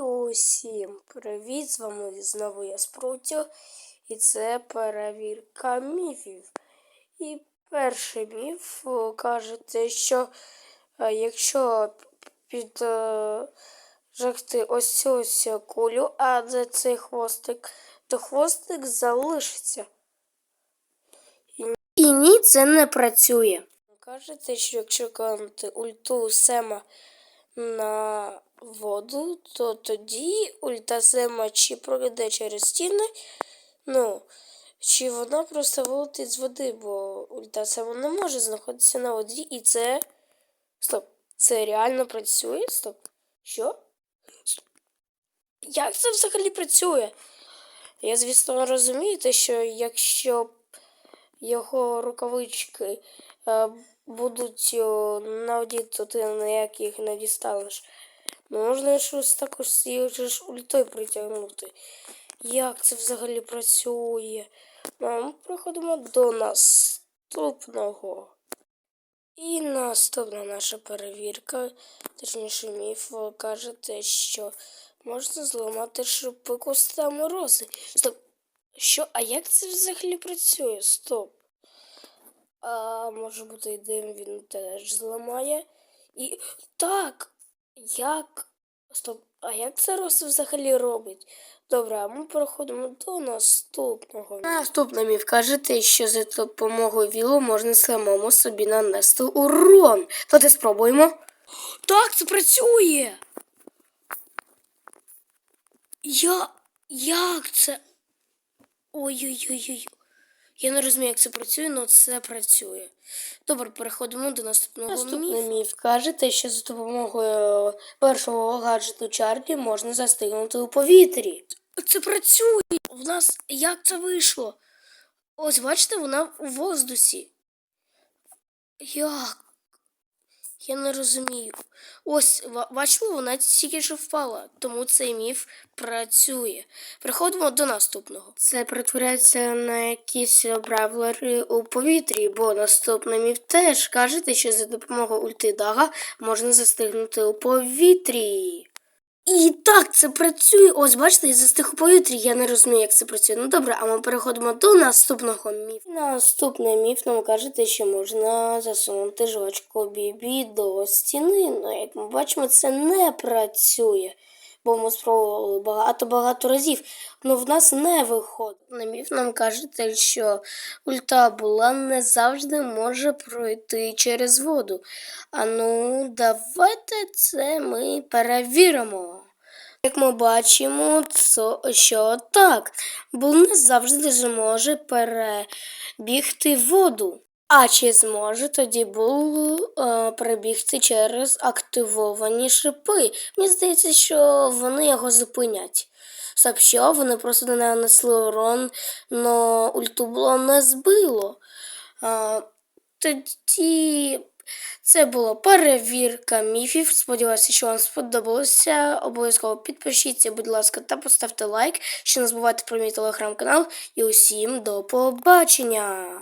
Усім привіт! З вами знову я Спрутю. І це перевірка міфів. І перший міф каже те, що е, якщо під е, ось цю кулю, а де цей хвостик, то хвостик залишиться. І ні, це не працює. Кажете, що якщо кинути ульту Сема на воду, то тоді ульта Сема чи пройде через стіни, ну, чи вона просто вилетить з води, бо ульта Сема не може знаходитися на воді, і це. Стоп, це реально працює? Стоп. Що? Як це взагалі працює? Я, звісно, розумію, те, що якщо його рукавички будуть о, на ніяк їх не дістанеш. Ну, можна щось також з їх ультою притягнути. Як це взагалі працює? Ну, ми переходимо до наступного. І наступна наша перевірка, точніше міф, каже те, що можна зламати шипи куста морози. Стоп. Що? А як це взагалі працює? Стоп. А може бути дим він теж зламає. І. Так! Як? Стоп, а як це Рос взагалі робить? Добре, а ми переходимо до наступного. Наступний міф каже те, що за допомогою вілу можна самому собі нанести урон. Давайте спробуємо. Так, це працює. Я. Як це? Ой-ой-ой. Я не розумію, як це працює, але це працює. Добре, переходимо до наступного Наступний міф. Каже те, що за допомогою першого гаджету Чарлі можна застигнути у повітрі. Це працює. В нас як це вийшло? Ось, бачите, вона у воздусі. Як? Я не розумію. Ось, бачимо, вона тільки що впала, тому цей міф працює. Переходимо до наступного. Це перетворяється на якісь бравлери у повітрі, бо наступний міф теж кажете, що за допомогою ульти Дага можна застигнути у повітрі. І так це працює. Ось, бачите, я застиг у повітрі. Я не розумію, як це працює. Ну добре, а ми переходимо до наступного міфу. Наступний міф нам каже, що можна засунути жвачку бібі до стіни. Ну, як ми бачимо, це не працює. Бо ми спробували багато-багато разів, але в нас не виходить. На міф нам каже те, що ульта була не завжди може пройти через воду. А ну, давайте це ми перевіримо. Як ми бачимо, то, що так, не завжди зможе перебігти воду. А чи зможе тоді Бул е, перебігти через активовані шипи? Мені здається, що вони його зупинять. Стоп, що вони просто не нанесли урон, но ульту було не збило. А, тоді це була перевірка міфів. Сподіваюся, що вам сподобалося. Обов'язково підпишіться, будь ласка, та поставте лайк. Ще не забувайте про мій телеграм-канал. І усім до побачення!